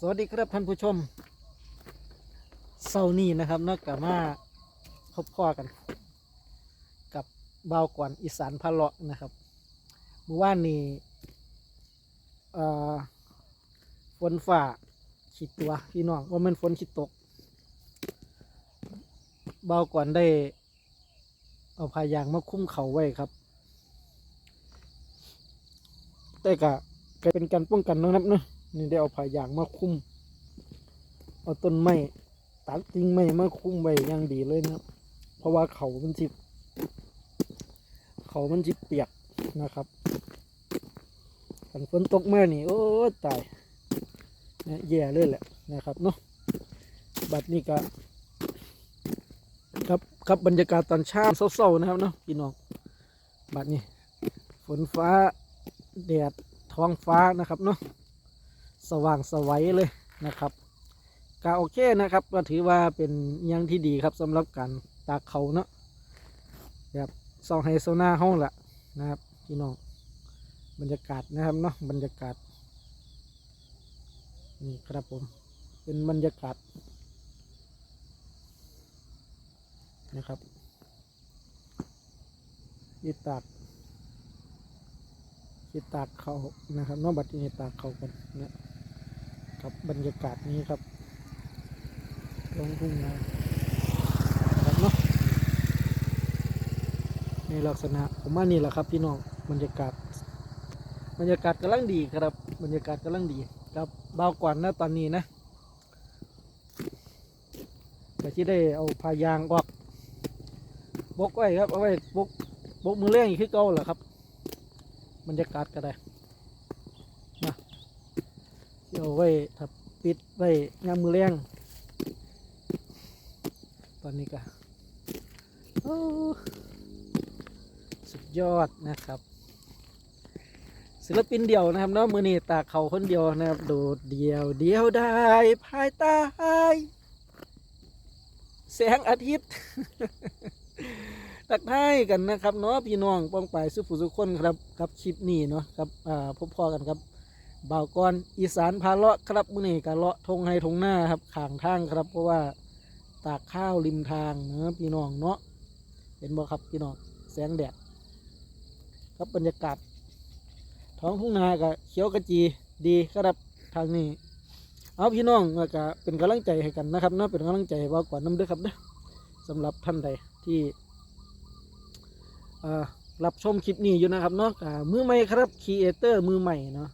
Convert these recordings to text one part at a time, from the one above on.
สวัสดีครับท่านผู้ชมเสาร์นี้นะครับนอกจากมาพบพ่อกัน กับเบาวก่อนอีสานพะเลาะนะครับเมื่อวานนี้ฝนฝ่าขีดตัวพี่น้องว่ามันฝนขีดตก เบาวก่อนได้ เอาพายางมาคุ้มเขาไว้ครับแต่กะก็เป็นการป้องกันนะครับเนาะ นี่ได้เอาพายางมาคุ้มเอาต้นไม้ตัดกิ่งไม้มาคุ้มไว้อย่างดีเลยนะครับ เพราะว่าเขามันจิเขามันจิเปียกนะครับฝนฝนตกมานี่โอ้ตายนะแย่เลยแหละนะครับเนาะบัดนี้ก็ครับครับบรรยากาศตอนเช้าเศร้าๆนะครับเนาะพี่น้องบัดนี้ฝนฟ้าแดดท้องฟ้านะครับเนาะ สว่างสวัยเลยนะครับก็โอเคนะครับก็ถือว่าเป็นยังที่ดีครับสำหรับการตากเขาเนาะแบบซองไฮโซนาห้องละนะครับพี่น้องบรรยากาศนะครับเนาะบรรยากาศนี่ครับผมเป็นบรรยากาศนะครับยีตากยีตากเขานะครับเนอกบัดนี้ตากเขากันนะ ครับบรรยากาศนี้ครับลงทุ่งนาครับเนาะในลักษณะผมว่านี่แหละครับพี่น้องบรรยากาศ บรรยากาศกำลังดีครับ บรรยากาศกำลังดีครับเบากว่านะตอนนี้นะแต่ที่ได้เอาพายางออกบกไว้ครับเอาไว้บกบกมือเลี้ยงอีกคือเก่าเหรอครับบรรยากาศก็ได้ เดี๋ยวไว้ถ้าปิดไว้ยามมือเลี้ยงตอนนี้ก็สุดยอดนะครับ ศิลปินเดียวนะครับเนาะมือนี้ตากเขาคนเดียวนะครับ โดดเดียวเดียวได้ภายใต้แสงอาทิตย์ตักทายกันนะครับเนาะพี่น้องป้องไปสุผู้สุขคนครับครับคลิปนี้เนาะครับอ่าพบพอกันครับ บ่าวกรอีสานพาเลาะครับมือนี้กะเลาะทงไฮทงหน้าครับข้างทางครับ เพราะว่าตากข้าวริมทางเนาะพี่น้องเนาะเห็นบ่ครับพี่น้องแสงแดดครับบรรยากาศท้องทุ่งนาก็เขียวกระจีดีครับทางนี้ เอาพี่น้องก็เป็นกำลังใจให้กันนะครับเนาะเป็นกำลังใจให้ว่าก่อนน้ำเด้อครับเด้อสำหรับท่านใดที่อ่อรับชมคลิปนี้อยู่นะครับเนาะมือใหม่ครับครีเอเตอร์มือใหม่เนาะ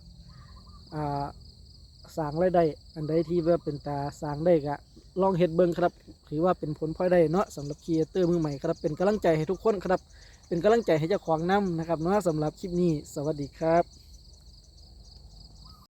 อ่าสร้างรายได้อันใดที่ว่าเป็นตาสร้างได้ก็ลองเฮ็ดเบิ่งครับ ถือว่าเป็นผลพลอยได้เนาะสำหรับครีเอเตอร์มือใหม่ครับ เป็นกำลังใจให้ทุกคนครับ เป็นกำลังใจให้เจ้าของน้ำนะครับเนาะสำหรับคลิปนี้ สวัสดีครับ